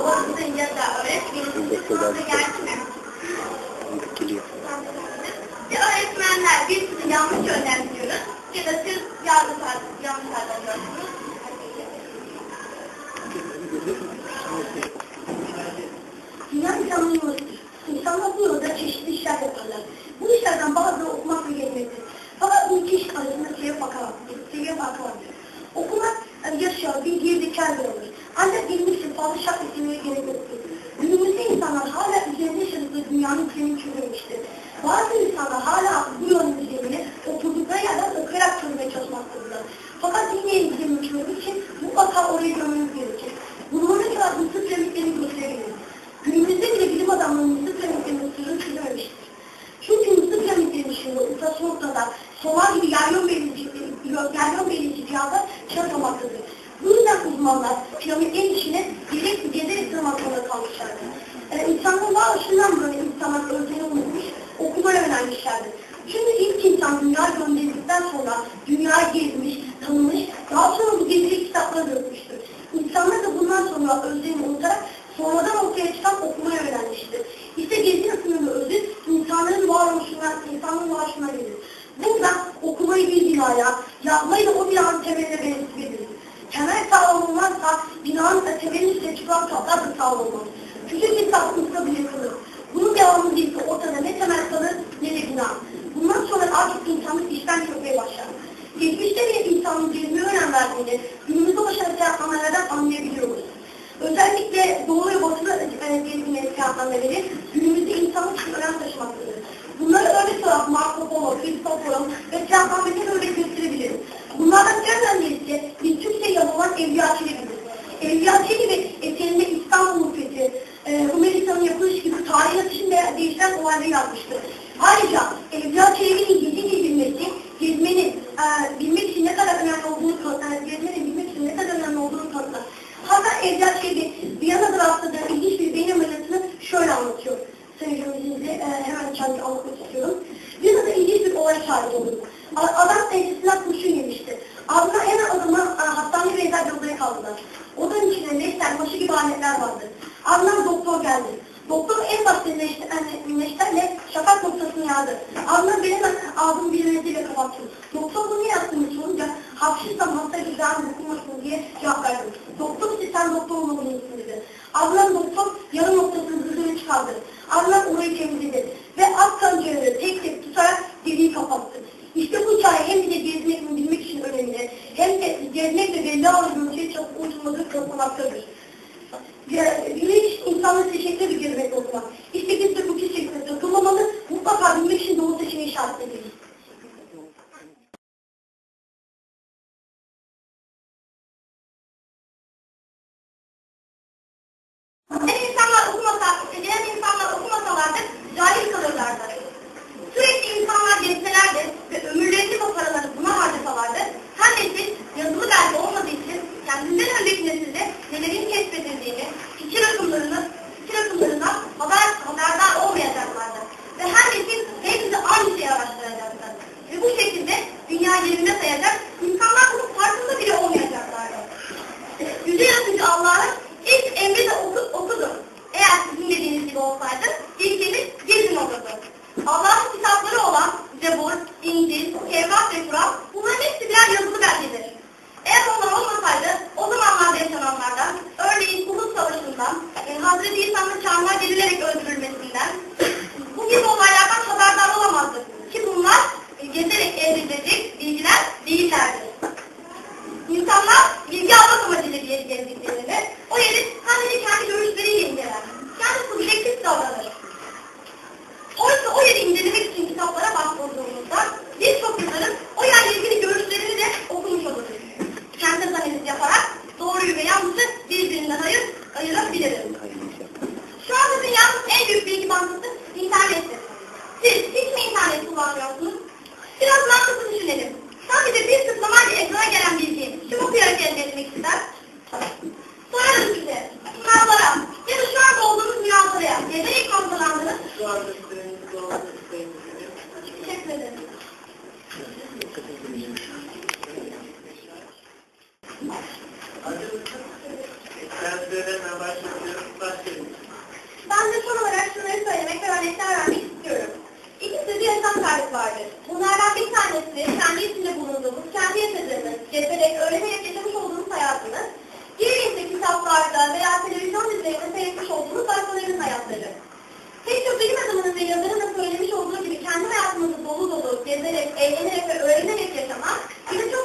babamızın ya da öğretmenimizin sınavda geldi mi? Geliyor. Ya öğretmenler biz sizi yanlış yönlendiriyoruz ya da siz yanlış yanlış. Dünya insanlığı yoludur. İnsanlar bu yolda çeşitli işler yaparlar. Bu işlerden bazıları okumak ve gelmektir. Fakat bu iki iş arasında var. Seviye farkı vardır. Okumak yaşıyor, bilgiye zeka olur. Ancak bilmek için fazla şart etmeye gerek yoktur. Günümüzde insanlar hala üzerinde yaşadıkları dünyanın üzerine çözülmüştür. Bazı insanlar hala bu yolun üzerine oturdukları yerden okuyarak uzmanlar piramitlerin içine direkt gezerek sığmak zorunda kalmışlardır. Yani insanlığın varoluşundan böyle insanlar özleri unutmuş, okumaya öğrenmişlerdir. Çünkü ilk insan dünya gönderildikten sonra dünyayı gezmiş, tanımış, daha sonra bu gezileri kitaplara dökmüştür. İnsanlar da bundan sonra özlerini unutarak sonradan ortaya çıkan okumayı öğrenmiştir. İşte gezi sınırlı özü insanların varoluşundan, insanın varoluşuna gelir. Burada okumayı bir binaya, yazmayı da o binanın temeline benzetebiliriz. Temel sağlam olmazsa binanın da temelinin üstüne çıkan sağlam olmaz. Küçük bir sapıntıda bile kalır. Bunun devamı değilse ortada ne temel kalır ne de bina. Bundan sonra artık insanlık işten çökmeye başlar. Geçmişte bile insanın gezmeye önem verdiğini günümüzde başarılı seyahatnamelerden anlayabiliyoruz. Özellikle Doğu ve Batı'da e, gezginleri seyahatnameleri günümüzde insanlık için önem taşımaktadır. Bunları örnek olarak Marco Polo, Christopher'ın ve seyahatnameleri örnek gösterebilirim. Bunlardan en önemlisi bir Türkçe yazı olan Evliya Çelebi'dir. Evliya Çelebi Evliya Çelebi Viyana'da rastladığı ilginç bir beyin ameliyatını şöyle anlatıyor. Seyircimizle e, hemen kendi anlatmak istiyorum. Viyana'da ilginç bir olay şahit oldum. A- Adam ensesinden kurşun yemişti. Ardından hemen adamı e, hastane benzer bir odaya kaldırdılar. Odanın içinde neşter, başı gibi aletler vardı. Ardından doktor geldi. Doktor en neşter, yani neşterle şafak noktasını yardı. Ardından benim ağzımı bir reziyle kapattım. Doktor bunu yaptığını sorunca hapşırsam hasta güzel dokunmasın diye cevap verdim. Doktor ise sen doktor olmalısın dedi. Ardından doktor yarım noktasını hızını çıkardı. Ardından orayı temizledi. Ve alt kancaları tek tek tutarak deliği kapattı. İşte bu hikaye hem de gezmek bilmek için önemli, hem de gezmek ve belli ağır görüntüye çabuk unutulmadığı kanıtlamaktadır. Bilmek için insanlara teşekkür bir gezmek okumak. İşte biz de bu kesinlikle takılmamalı, mutlaka bilmek için doğru seçeneği işaretlemeliyiz. Eğer Ben de son olarak şunları söylemek ve örnekler vermek istiyorum. İki türlü yaşam tarzı vardır. Bunlardan bir tanesi kendi içinde bulunduğumuz, kendi yaşadığımız, gezerek, öğrenerek yaşamış olduğumuz hayatımız. Diğeri ise kitaplarda veya televizyon dizilerinde seyretmiş olduğumuz başkalarının hayatları. Pek çok bilim adamının ve yazarın söylemiş olduğu gibi kendi hayatımızı dolu dolu, gezerek, eğlenerek ve öğrenerek yaşamak bize çok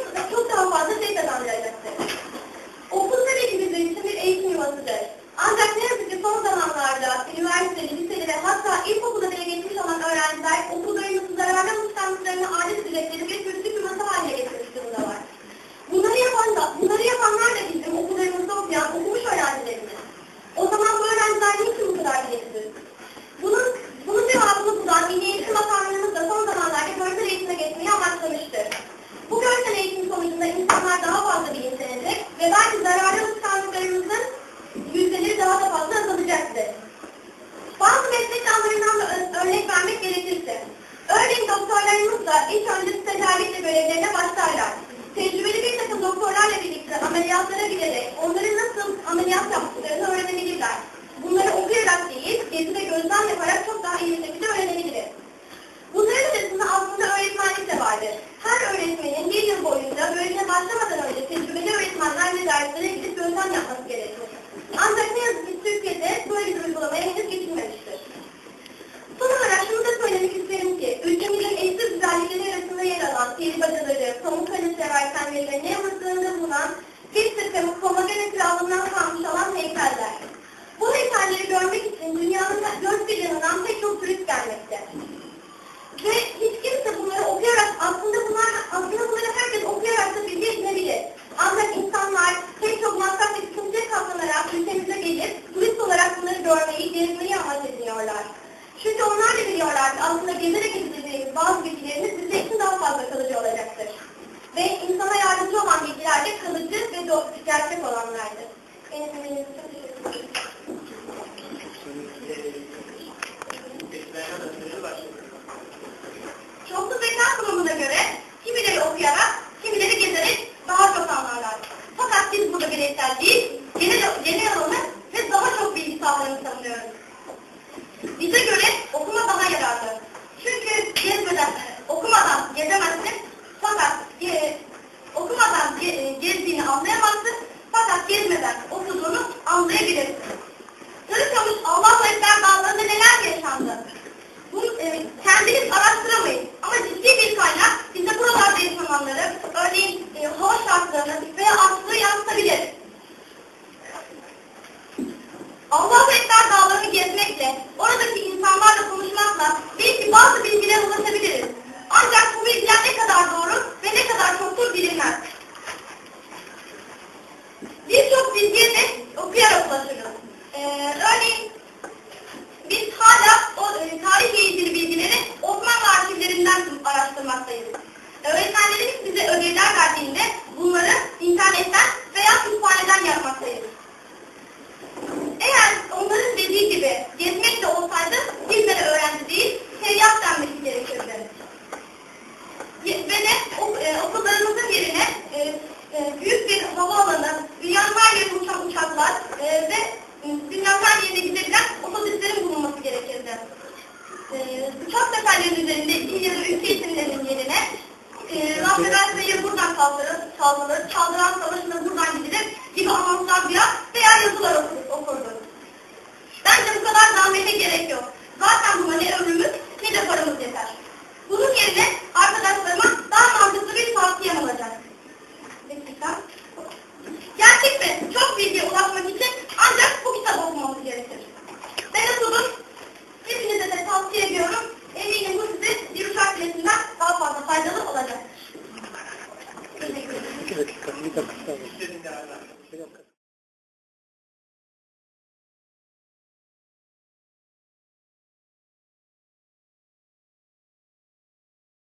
sonucunda insanlar daha fazla bilinçlenecek ve belki zararlı alışkanlıklarımızın yüzdeleri daha da fazla azalacaktır. Bazı meslek dallarından da örnek vermek gerekirse, örneğin doktorlarımız da ilk önce stajyerlikle görevlerine başlarlar. Tecrübeli bir takım doktorlarla birlikte ameliyatlara giderek onların nasıl ameliyat yaptıklarını öğrenebilirler. Bunları okuyarak değil, gezi ve gözlem yaparak çok daha iyi bir şekilde öğrenebiliriz. Bunların arasında aslında öğretmenlik de vardır. Her öğretmenin bir yıl boyunca bölüme başlamadan önce tecrübeli öğretmenlerle derslere gidip gözlem yapması gerekir. Ancak ne yazık ki Türkiye'de böyle bir uygulamaya henüz geçilmemiştir. Son olarak şunu da söylemek isterim ki, ülkemizin eşsiz güzellikleri arasında yer alan peri bacaları, pamuk kalesi versenleri ve ne mısırında bulunan bir takım Komagene Krallığından kalmış olan heykeller. Bu heykelleri görmek için dünyanın dört bir yanından pek çok turist gelmekte. Ve hiç kimse bunları okuyarak, aslında bunlar, aslında bunları herkes okuyarak da bilgi edinebilir. Ancak insanlar pek çok masraf ve sıkıntıya katlanarak ülkemize gelip turist olarak bunları görmeyi, gezmeyi amaç ediniyorlar. Çünkü onlar da biliyorlar ki aslında gezerek edineceğimiz bazı bilgilerimiz bize için daha fazla kalıcı olacaktır. Ve insana yardımcı olan bilgiler de kalıcı ve do- gerçek olanlardır. Ederim. Çoklu zeka kurumuna göre kimileri okuyarak, kimileri gezerek daha çok anlarlar. Fakat biz burada bireysel değil, genel, genel olanı ve daha çok bilgi sağlarını savunuyoruz. Bize göre okuma daha yararlı. Çünkü gezmeden, okumadan gezemezsin, fakat e, okumadan ge, gezdiğini anlayamazsın, fakat gezmeden okuduğunu anlayabilirsin. Sarıkamış Allah'u Ekber dağlarında neler yaşandı? Bunu e, kendiniz araştıramayın. Ama ciddi bir kaynak bize buralarda yaşananları, örneğin e, hava şartlarını veya aslı yansıtabilir. Allahu Ekber dağlarını gezmekle, oradaki insanlarla konuşmakla belki bazı bilgilere ulaşabiliriz. Ancak bu bilgiler ne kadar doğru ve ne kadar çoktur bilinmez. Birçok bilgiye de okuyarak ulaşırız. Ee, örneğin biz hala o e, tarihle ilgili bilgileri Osmanlı arşivlerinden araştırmaktayız. Öğretmenlerimiz bize ödevler verdiğinde bunları internetten veya kütüphaneden yapmaktayız. Eğer onların dediği gibi gezmek de olsaydı bizlere öğrenci değil, seyyah denmesi gerekirdi. Ye- Ve de ok- e, okullarımızın yerine e, e, büyük bir havaalanı, dünyanın her yerine uçan uçaklar e, ve e, dünyanın her yerine gidebilen otobüslerin bulunması gerekirdi. E, uçak seferlerinin üzerinde il ya da ülke isimlerinin yerine e, Rahmet Bey'e buradan kaldırır, çaldırır, çaldıran savaşına buradan gidilir gibi anonslar duyar veya yazılar okur, okurdu. Bence bu kadar zahmete gerek yok. Zaten buna ne ömrümüz ne de paramız yeter. Bunun yerine arkadaşlarıma daha mantıklı bir tavsiyem olacak. Dakika. Gerçek ve çok bilgiye ulaşmak için ancak bu kitabı okumamız gerekir. Ben okudum. Hepinize de tavsiye ediyorum. Eminim bu size bir uçak biletinden daha fazla faydalı olacak. Teşekkür ederim. Dakika.